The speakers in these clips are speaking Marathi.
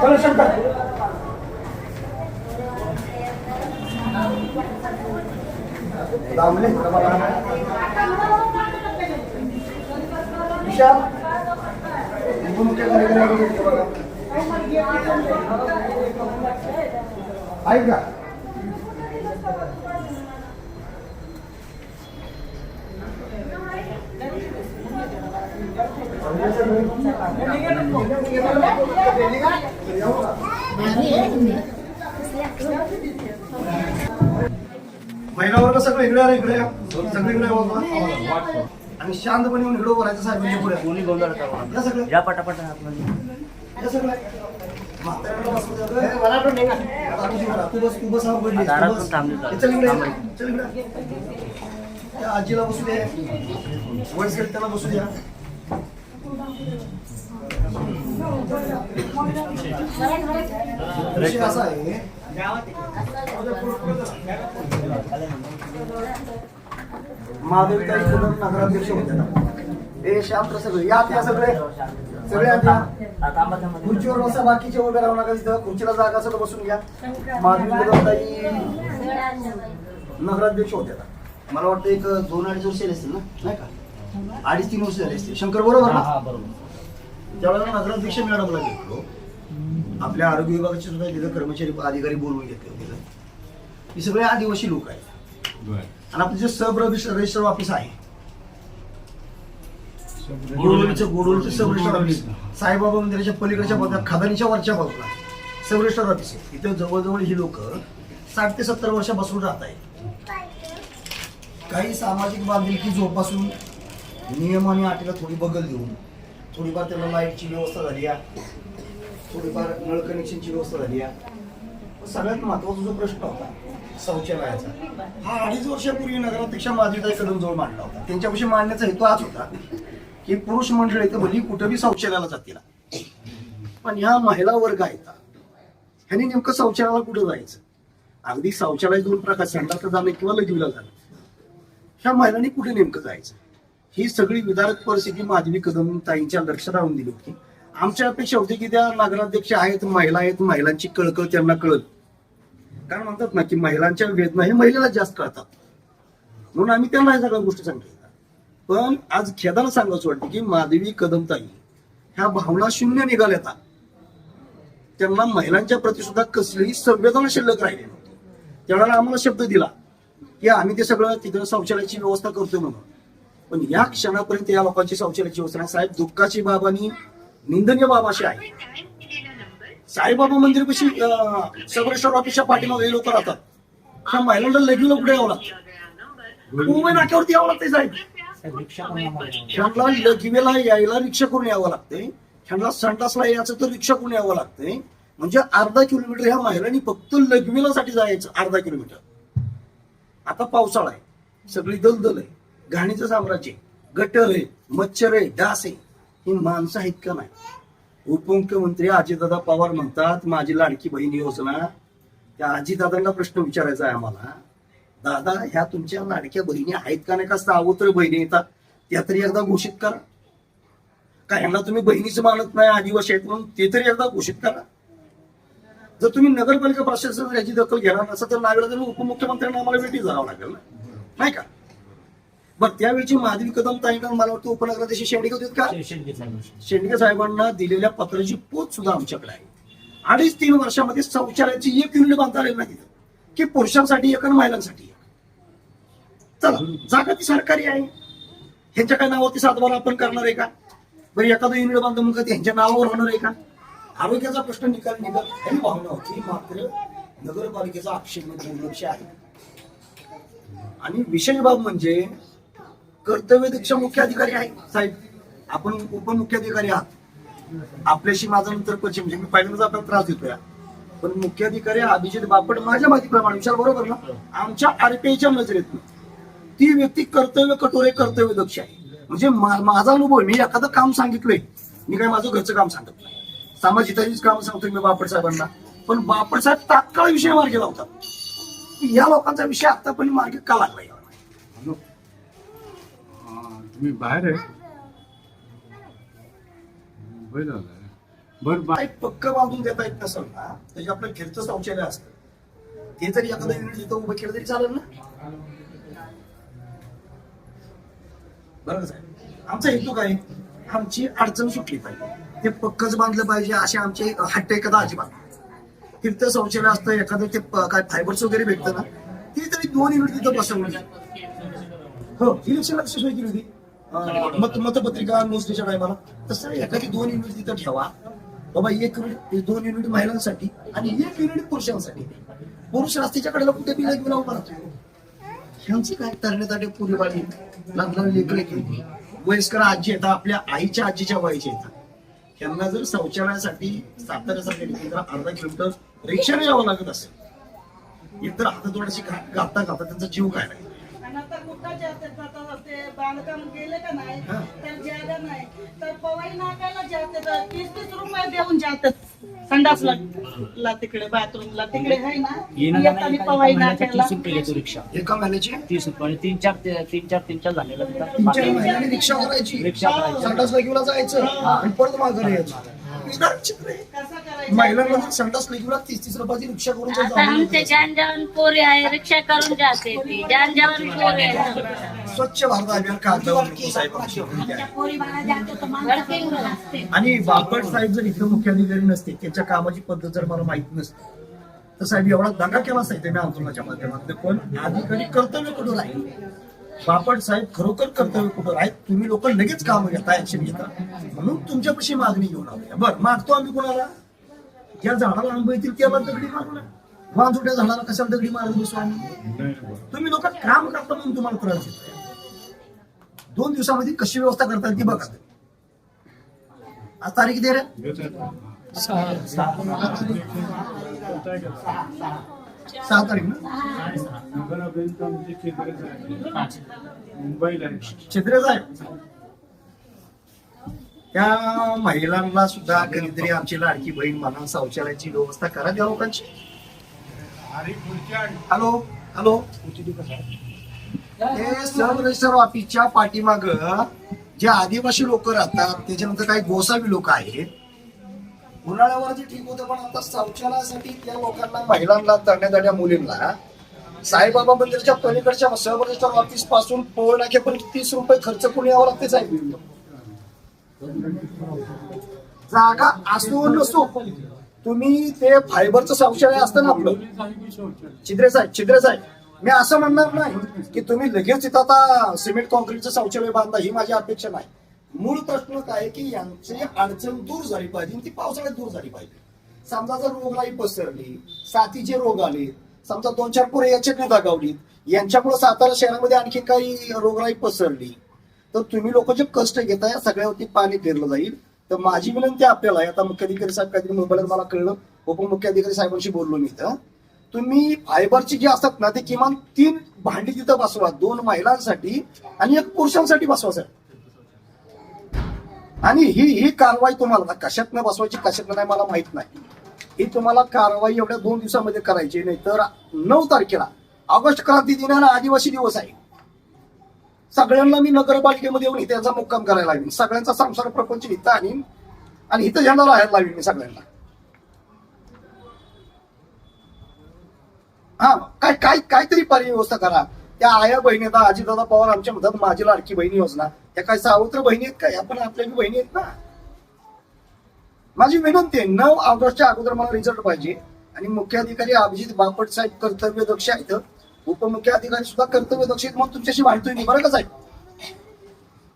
चला शंकर दामले विशाल उपमुख्य कार्यक्रमामध्ये येते बघा. ऐक का महिला वर्ग सगळं इकडे आलं इकडे या. सगळे इकडे या बाबा. आणि शांतपणे येऊन इकडे बोलायचं साहेबांच्या पुढे. कोणी गोंधळ करू या सगळं. या पटापट या सगळं. द्या. तू बस तू बस. चल इकडे. चल इकडे. त्या आजीला बसू दे. वयस्कर त्याला बसू द्या. असा आहे महादेवताई कदम नगराध्यक्ष होते ना. हे शास्त्र सगळे या त्या सगळे सगळे खुर्चीवर बसा बाकीचे उभे राहू नका तिथं. खुर्चीला जागा सगळं बसून घ्या. महादेवताई नगराध्यक्ष होत्या मला वाटतं एक दोन अडीच वर्ष असतील ना? नाही का? अडीच तीन वर्ष झाले असतील. शंकर बरोबर ना? हा बरोबर. त्यावेळेला नगराध्यक्ष मॅडमला घेतलो आपल्या आरोग्य विभागाचे सुद्धा तिथं कर्मचारी अधिकारी बोलवून घेतले तिथं. ही सगळे आदिवासी लोक आहेत. आणि आपलं जे सब रजिस्टर रजिस्टर ऑफिस आहे. गोडोलीचं गोडोलीचं सब रजिस्टर ऑफिस. साईबाबा मंदिराच्या पलीकडच्या बाजूला खदानीच्या वरच्या बाजूला सब रजिस्टर ऑफिस आहे. इथं जवळजवळ ही लोक साठ ते सत्तर वर्षापासून राहत आहेत. काही सामाजिक बांधिलकी जोपासून नियम आणि अटीला थोडी बगल देऊन. थोडीफार त्यांना लाईटची व्यवस्था झाली आहे थोडीफार नळ कनेक्शनची व्यवस्था झाली आहे सगळ्यात महत्त्वाचा जो प्रश्न होता शौचालयाचा. हा अडीच वर्षापूर्वी नगराध्यक्ष माझीताई कदम जवळ मांडला होता. त्यांच्याविषयी मांडण्याचा हेतू हाच होता की पुरुष मंडळी तर भली कुठंही शौचालयाला जातील. पण ह्या महिला वर्ग आहेत. ह्यांनी नेमकं शौचालयाला कुठं जायचं? अगदी शौचालय दोन प्रकार संडासला जाणं किंवा लघवीला जाणं ह्या महिलांनी कुठे नेमकं जायचं? ही सगळी विदारक परिस्थिती माधवी कदम ताईंच्या लक्षात राहून दिली होती. आमच्या अपेक्षा होती की त्या नगराध्यक्ष आहेत महिला आहेत महिलांची कळकळ त्यांना कळत कारण म्हणतात ना की महिलांच्या वेदना हे महिलेला जास्त कळतात. म्हणून आम्ही त्यांना सगळ्या गोष्टी सांगितल्या. पण आज खेदाला सांगायचं वाटतं की माधवी कदम ताई ह्या भावना शून्य निघाल्यात. त्यांना महिलांच्या प्रती सुद्धा कसलीही संवेदना शिल्लक राहिली नव्हती. त्यावेळेला आम्हाला शब्द दिला की आम्ही ते सगळं तिथं शौचालयाची व्यवस्था करतोय म्हणून. पण या क्षणापर्यंत या लोकांची शौचालयाची नाही. साहेब दुःखाची बाब आणि निंदनीय बाब अशी आहे. साईबाबा मंदिर कशी सबरेश्वर ऑफिसच्या पाठीमागे लोक राहतात. ह्या महिलांना लगीला कुठे यावं लागतं. मुंबई नाक्यावरती यावं लागतंय साहेब. ह्यांना लघिवेला यायला रिक्षा करून यावं लागतंय. ह्यांना संडासला यायचं तर रिक्षा करून यावं लागतंय. म्हणजे अर्धा किलोमीटर ह्या महिलांनी फक्त लघिवेलासाठी जायचं अर्धा किलोमीटर. आता पावसाळा आहे. सगळी दलदल आहे. घाणीचं साम्राज्य गटर आहे मच्छर आहे डास आहे ही माणसं आहेत का नाही? उपमुख्यमंत्री अजितदादा पवार म्हणतात माझी लाडकी बहीण योजना. त्या अजितदादांना प्रश्न विचारायचा आहे आम्हाला. दादा ह्या तुमच्या लाडक्या बहिणी आहेत का नाही? का सावत्र बहिणी येतात? त्या तरी एकदा घोषित करा. का यांना तुम्ही बहिणीच मानत नाही आदिवासी आहेत म्हणून ते तरी एकदा घोषित करा. जर तुम्ही नगरपालिका प्रशासन याची दखल घेणार नसेल तर लागलं तर उपमुख्यमंत्र्यांना आम्हाला भेटी जावं लागेल ना? नाही का? बरं त्यावेळीची माधवी कदम ताईंना मला वाटतं उपनगराध्यक्ष शेंडगे होते का? शेंडगे साहेबांना. दिलेल्या पत्राची पोच सुद्धा आमच्याकडे आहे. अडीच तीन वर्षामध्ये शौचालयाची एक युनिट बांधता आलेली नाही की पुरुषांसाठी एक आणि महिलांसाठी एक. चला जागा ती सरकारी आहे. ह्यांच्या काय नावावरती सातबारा आपण करणार आहे का? बरं एखादं युनिट बांधलं मग ह्यांच्या नावावर होणार आहे का? आरोग्याचा प्रश्न निकाल निघाल. ही भावना होती मात्र नगरपालिकेचा आक्षेप दुर्लक्ष आहे. आणि विशेष बाब म्हणजे कर्तव्यदक्ष मुख्य अधिकारी आहे. साहेब आपण उपमुख्याधिकारी आहात. आपल्याशी माझा नंतर पश्चिम म्हणजे मी पहिल्यांदाच आपल्याला त्रास देतोय. पण मुख्य अधिकारी अभिजित बापट माझ्या माहितीप्रमाणे विचार बरोबर ना? आमच्या आरपीआयच्या नजरेत ती व्यक्ती कर्तव्य कठोर आहे कर्तव्य दक्ष आहे. म्हणजे माझा अनुभव मी एखादं काम सांगितलंय मी काय माझं घरचं काम सांगत नाही. सामाजिक काम सांगतोय मी बापट साहेबांना. पण बापट साहेब तात्काळ विषय मार्गी लावतात. या लोकांचा विषय आतापर्यंत मार्गी का लागला तुम्ही बाहेर आहे? मुंबईला आलाय. बरं बा- एक पक्क बांधून देता येत नसेल ना त्याचे आपलं फिरतं शौचालय असतं. ते जरी एखादं युनिट तिथं उभं केलं तरी चालेल ना? बरं का साहेब. आमचा हेतू काय? आमची अडचण सुटली पाहिजे. ते पक्कच बांधलं पाहिजे असे आमचे हट्ट एखादा अजिबात नाही. फिरतं शौचालय असतं एखादं ते प- काय फायबर्स वगैरे भेटतं ना ते तरी दोन युनिट तिथं बसवलं हो इलेक्शनला कशी सोय केली होती. मत मतपत्रिका मोजणीच्या टायमाला तसं एखादी दोन युनिट तिथं ठेवा. बाबा एक युनिट दोन युनिट महिलांसाठी आणि एक युनिट पुरुषांसाठी. पुरुष रस्त्याच्या कडेला कुठे बिला घेऊन उभा राहतो ह्यांची काय तरण्यासाठी पुरी बाळी लहान लहान लेकरं वयस्कर आजी येतात आपल्या आईच्या आजीच्या वयाच्या येतात. त्यांना जर शौचालयासाठी साताऱ्यासाठी तर अर्धा किलोमीटर रिक्षाने यावं लागत असेल. इतर हातात थोडीशी गाता गाता त्यांचा जीव काय? नाही बांधकाम गेले का नाही. तर जागा नाही. तर पवाई नाकायला जातात तीस तीस रुपये देऊन जातात. संडासला ला तिकडे बाथरूमला. तिकडे आहे ना येताना पवाई नाकायला. रिक्षा. एका महिन्याची? तीस रुपये तीन चार तीन चार तीन चार झालेलं महिन्यांनी रिक्षा करायची रिक्षा करायची. संडास लेकीला जायचं आणि परत माघारी यायचं. महिलांना संडास तीस तीस रुपयाची रिक्षा करून आमचे जान पोरे आहे रिक्षा करून जाते ती. जान जवान पोरे आहे. स्वच्छ भारत अभियान साहेब असते. आणि बापट साहेब जर इथं मुख्याधिकारी नसते त्यांच्या कामाची पद्धत जर मला माहीत नसते तर साहेब एवढा दंगा केला साहित्य मी आंदोलनाच्या माध्यमातून. पण अधिकारी कर्तव्य कुठं राहील बापट साहेब खरोखर कर्तव्य कुठं आहेत तुम्ही लोक लगेच काम घेता ऍक्शन घेता. म्हणून तुमच्यापाशी मागणी घेऊन आलो बरं मागतो आम्ही कोणाला? ज्या झाडाला आंबे येतील त्याला दगडी मारू ना वांजुट्या झाडाला कशाला दगडी मारत बसू आम्ही तुम्ही लोक काम करता म्हणून तुम्हाला त्रास देतोय दोन दिवसामध्ये कशी व्यवस्था करतात ती बघा. आज तारीख दे रे? सहा तारीख ना? मुंबईला आहे. साहेब त्या महिलांना सुद्धा कधीतरी आमची लाडकी बहीण म्हणा शौचालयाची व्यवस्था करा त्या लोकांची. Hello hello. हे सब रजिस्टर ऑफिसच्या पाठीमाग जे आदिवासी लोक राहतात त्याच्यानंतर काही गोसावी लोक आहेत. उन्हाळ्यावर ठीक होतं पण आता शौचालयासाठी त्या लोकांना महिलांना तडण्यातड्या मुलींना साईबाबा मंदिरच्या पलीकडच्या सब रजिस्टर ऑफिसपासून पोहण्याचे पण तीस रुपये खर्च करून यावं लागते साहेब. जागा असो नसो तुम्ही ते फायबरचं शौचालय असतं ना आपलं. छिद्रे साहेब छिद्रे साहेब. मी असं म्हणणार नाही की तुम्ही लगेच तिथं आता सिमेंट कॉन्क्रीटचं शौचालय बांधा ही माझी अपेक्षा नाही. मूळ प्रश्न काय की यांची अडचण दूर झाली पाहिजे ती पावसाळ्यात दूर झाली पाहिजे. समजा जर रोगराई पसरली साथीचे रोग आले समजा दोन चार पोरे याच्यात दागावली यांच्यामुळे सातारा शहरामध्ये आणखी काही रोगराई पसरली तर तुम्ही लोक जे कष्ट घेताय या सगळ्यावरती पाणी फिरलं जाईल. तर माझी विनंती आपल्याला आहे आता मुख्याधिकारी साहेब काहीतरी मोबाईलवर मला कळलं उपमुख्याधिकारी साहेबांशी बोललो मी इथं. तुम्ही फायबरची जी असतात ना ते किमान तीन भांडी तिथं बसवा दोन महिलांसाठी आणि एक पुरुषांसाठी बसवा सर. आणि ही ही कारवाई तुम्हाला कशातनं बसवायची कशातनं नाही मला माहीत नाही. ही तुम्हाला कारवाई एवढ्या दोन दिवसामध्ये करायची नाही तर नऊ तारखेला ऑगस्ट क्रांती दिनाला आदिवासी दिवस आहे. सगळ्यांना मी नगरपालिकेमध्ये येऊन हित्याचा मुक्काम करायला लागेन. सगळ्यांचा संसार प्रपंच इथं आणीन आणि इथं झेंडा राहायला लावीन मी सगळ्यांना. हा काय काय काहीतरी पर्याय व्यवस्था करा. त्या आया बहिणी आता अजितदादा पवार आमच्या म्हणतात माझी लाडकी बहिणी योजना. त्या काय सावत्र बहिणी आहेत काय आपण आपल्या बहिणी आहेत ना. माझी विनंती आहे नऊ ऑगस्टच्या अगोदर मला रिझल्ट पाहिजे. आणि मुख्याधिकारी अभिजित बापट साहेब कर्तव्य दक्ष आहेत. उपमुख्याधिकारी सुद्धा कर्तव्य दक्ष आहेत मग तुमच्याशी वाढतोय मी बरं का साहेब?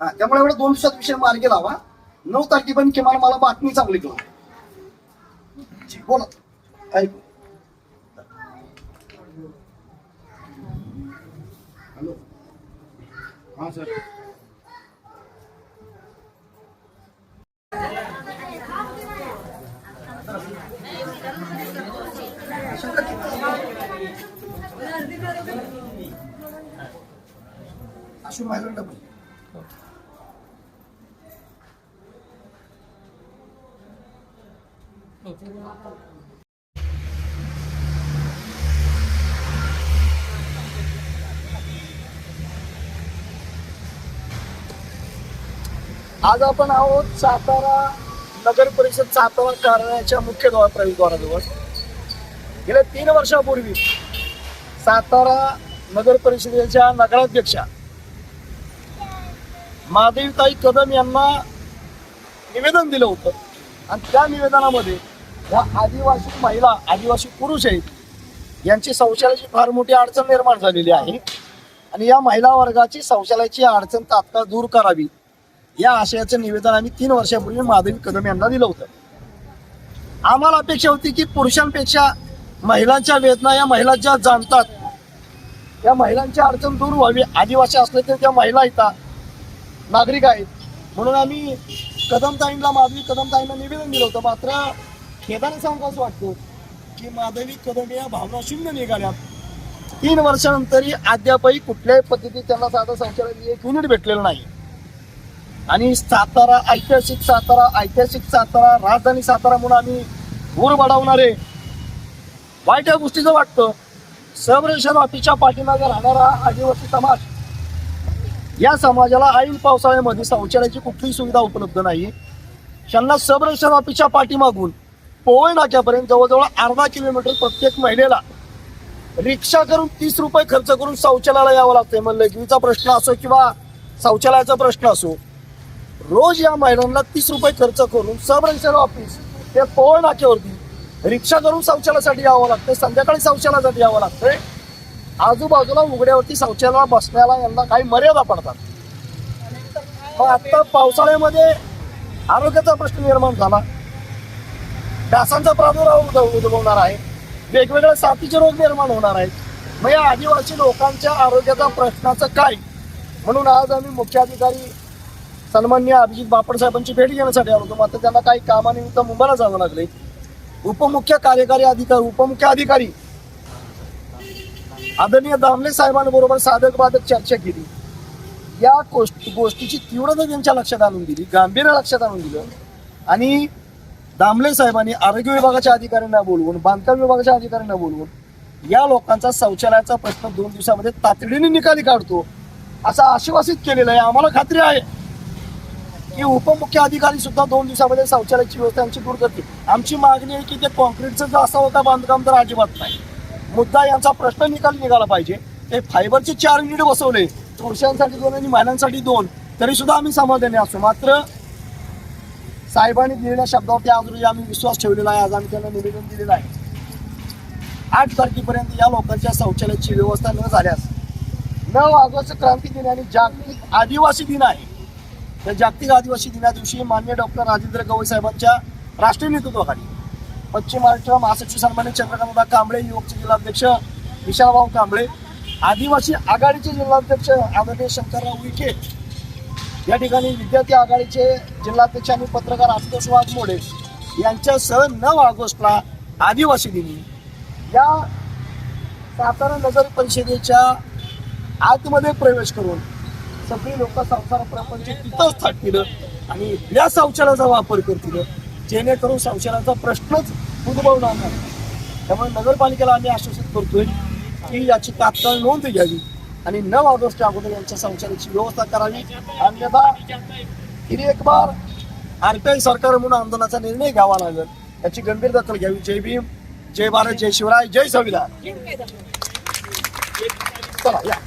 हा त्यामुळे एवढा दोन दिवसात विषय मार्गी लावा. नऊ तारखेपर्यंत किमान मला बातमी चांगली करू बोला. ऐकू. हा सर अशू माझ्याकडे पण आज आपण आहोत सातारा नगर परिषद सातारा कार्यालयाच्या मुख्य द्वार प्रवेशद्वाराजवळ गेल्या तीन वर्षापूर्वी सातारा नगर परिषदेच्या नगराध्यक्षा महादेवताई कदम यांना निवेदन दिलं होतं. आणि त्या निवेदनामध्ये या आदिवासी महिला आदिवासी पुरुष आहेत यांची शौचालयाची फार मोठी अडचण निर्माण झालेली आहे. आणि या महिला वर्गाची शौचालयाची अडचण तात्काळ दूर करावी. या आशयाचं निवेदन आम्ही तीन वर्षापूर्वी माधवी कदम यांना दिलं होतं. आम्हाला अपेक्षा होती की पुरुषांपेक्षा महिलांच्या वेदना या महिला ज्या जाणतात या महिलांची अडचण दूर व्हावी. आदिवासी असले तर त्या महिला येतात नागरिक आहेत. म्हणून आम्ही कदमताईंना माधवी कदमताईंना निवेदन दिलं होतं. मात्र खेदाने सांगू असं वाटतं की माधवी कदम या भावना शून्य निघाल्या तीन वर्षानंतरही अद्यापही कुठल्याही पद्धतीत त्यांना साधं संचालन एक युनिट भेटलेलं नाही. आणि सातारा ऐतिहासिक सातारा ऐतिहासिक सातारा राजधानी सातारा म्हणून आम्ही ऊर वाढवणारे. वाईट या गोष्टीचं वाटतं. सबरेशन ऑफिसच्या पाठीमागे राहणारा आदिवासी समाज या समाजाला ऐन पावसाळ्यामध्ये शौचालयाची कुठलीही सुविधा उपलब्ध नाही. त्यांना सबरेशन ऑफिसच्या पाठीमागून पोवळ नाक्यापर्यंत जवळजवळ अर्धा किलोमीटर प्रत्येक महिलेला रिक्षा करून तीस रुपये खर्च करून शौचालयाला यावं लागतंय मग प्रश्न असो किंवा शौचालयाचा प्रश्न असो रोज या महिलांना तीस रुपये खर्च करून सब रजिस्टर ऑफिस ते पोळ नाक्यावरती रिक्षा करून शौचालयासाठी यावं लागतं संध्याकाळी शौचालयासाठी यावं लागतंय. आजूबाजूला उघड्यावरती शौचालयाला बसण्याला यांना काही मर्यादा पडतात. मग आता पावसाळ्यामध्ये आरोग्याचा प्रश्न निर्माण झाला. डासांचा प्रादुर्भाव उद्भवणार आहे. वेगवेगळ्या साथीचे रोग निर्माण होणार आहेत. मग या आदिवासी लोकांच्या आरोग्याचा प्रश्नाचं काय? म्हणून आज आम्ही मुख्याधिकारी सन्मान्य अभिजित बापड साहेबांची भेट घेण्यासाठी आलो होतो. मात्र त्यांना काही कामानिमित्त मुंबईला जावं लागले. उपमुख्य कार्यकारी अधिकारी उपमुख्य अधिकारी आदरणीय दामले साहेबांबरोबर साधक बाधक चर्चा केली. या गोष्टीची तीव्रता त्यांच्या लक्षात आणून दिली गांभीर्य लक्षात आणून दिलं. आणि दामले साहेबांनी आरोग्य विभागाच्या अधिकाऱ्यांना बोलवून बांधकाम विभागाच्या अधिकाऱ्यांना बोलवून या लोकांचा शौचालयाचा प्रश्न दोन दिवसामध्ये तातडीने निकाली काढतो असं आश्वासित केलेलं आहे. आम्हाला खात्री आहे. की उपमुख्य अधिकारी सुद्धा दोन दिवसामध्ये शौचालयाची व्यवस्था आमची दूर करतील. आमची मागणी आहे की ते कॉन्क्रीटचं जो असा होता बांधकाम तर अजिबात नाही. मुद्दा यांचा प्रश्न निकाल निघाला पाहिजे. ते फायबरचे चार युनिट बसवले. पुरुषांसाठी दोन आणि महिलांसाठी दोन. तरी सुद्धा आम्ही समाधानी असू. मात्र साहेबांनी दिलेल्या शब्दावरती आज रोजी आम्ही विश्वास ठेवलेला आहे. आज आम्ही त्यांना निवेदन दिलेलं आहे. आठ तारखेपर्यंत या लोकांच्या शौचालयाची व्यवस्था न झाल्यास नऊ ऑगस्ट क्रांती दिन आणि जागतिक आदिवासी दिन आहे. या जागतिक आदिवासी दिना दिवशी मान्य डॉक्टर राजेंद्र गवई साहेबांच्या राष्ट्रीय नेतृत्वाखाली पश्चिम महाराष्ट्र महासचिव सन्मान्य चंद्रकांतदा कांबळे युवकचे जिल्हाध्यक्ष विशालभाऊ कांबळे आदिवासी आघाडीचे जिल्हाध्यक्ष आदरणीय शंकरराव विखे या ठिकाणी विद्यार्थी आघाडीचे जिल्हाध्यक्ष आणि पत्रकार आशुतोष वाघमोडे यांच्यासह नऊ ऑगस्टला आदिवासी दिनी. या सातारा नगर परिषदेच्या आतमध्ये प्रवेश करून सगळी लोक संसार प्रपंच तिथंच थाटतील आणि या शौचालयाचा वापर करतील. जेणेकरून शौचालयाचा प्रश्नच उद्भवणार नाही. त्यामुळे नगरपालिकेला आम्ही आश्वासित करतोय की याची तात्काळ नोंद घ्यावी आणि नऊ ऑगस्ट अगोदर यांच्या शौचालयाची व्यवस्था करावी. अन्यथा फिर एक बार आरपीआय सरकार म्हणून आंदोलनाचा निर्णय घ्यावा लागेल. याची गंभीर दखल घ्यावी. जय भीम जय भारत जय शिवराय जय संविधान. चला या.